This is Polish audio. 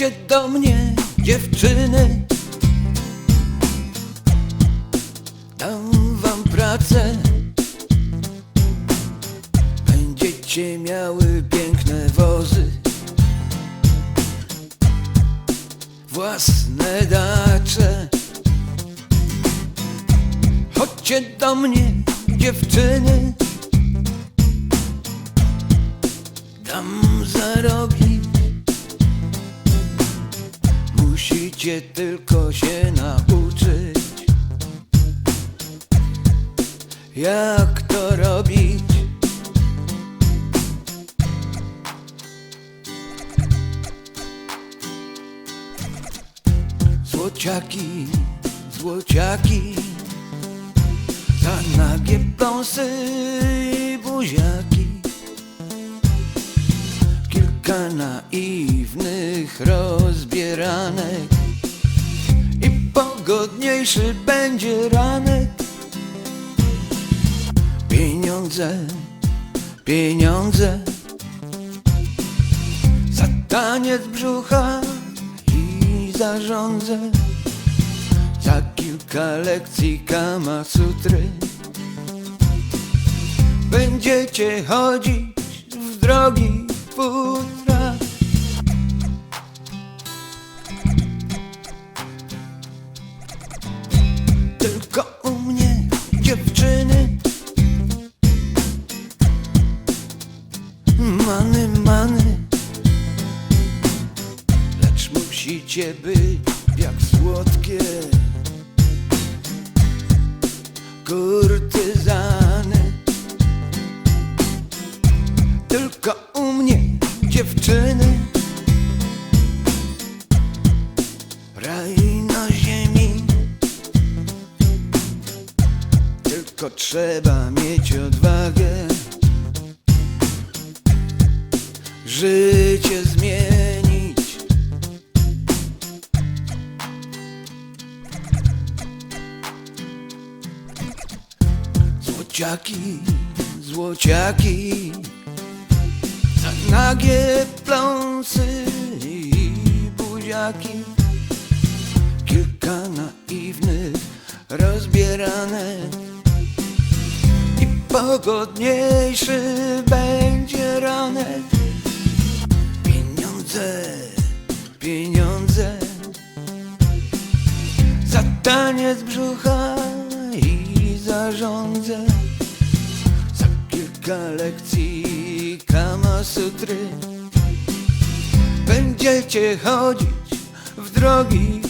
Chodźcie do mnie, dziewczyny. Dam wam pracę. Będziecie miały piękne wozy. Własne dacze. Chodźcie do mnie, dziewczyny. Dam zarobić. Musicie tylko się nauczyć, jak to robić. Złociaki, złociaki, za nagie pląsy buziaki. Kilka naiwnych rozbieranek pogodniejszy będzie ranek. Pieniądze, pieniądze. Za taniec brzucha i zarządzę. Za kilka lekcji kama sutry Będziecie chodzić w drogi futra Musicie być jak słodkie Kurtyzany. Tylko u mnie dziewczyny. Raj na ziemi. Tylko trzeba mieć odwagę. Życie zmienić Złociaki, złociaki za nagie pląsy i buziaki. Kilka naiwnych rozbieranek I pogodniejszy będzie ranek. Pieniądze, pieniądze Za taniec brzucha i zarządzę. za lekcji kama sutry. Będziecie chodzić w drogi